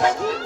Thank you.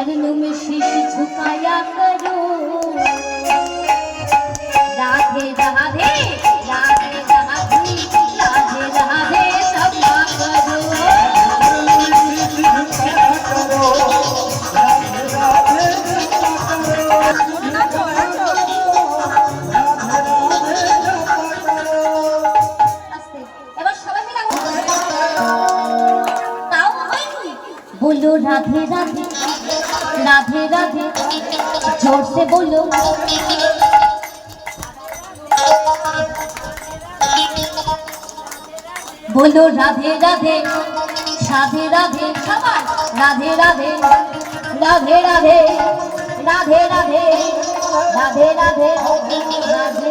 हर निमिष झुकाया करो রাধে রাধে রাধে রাধে জোরসে বলো বলো রাধে রাধে রাধে রাধে সবার রাধে রাধে রাধে রাধে রাধে রাধে রাধে রাধে রাধে রাধে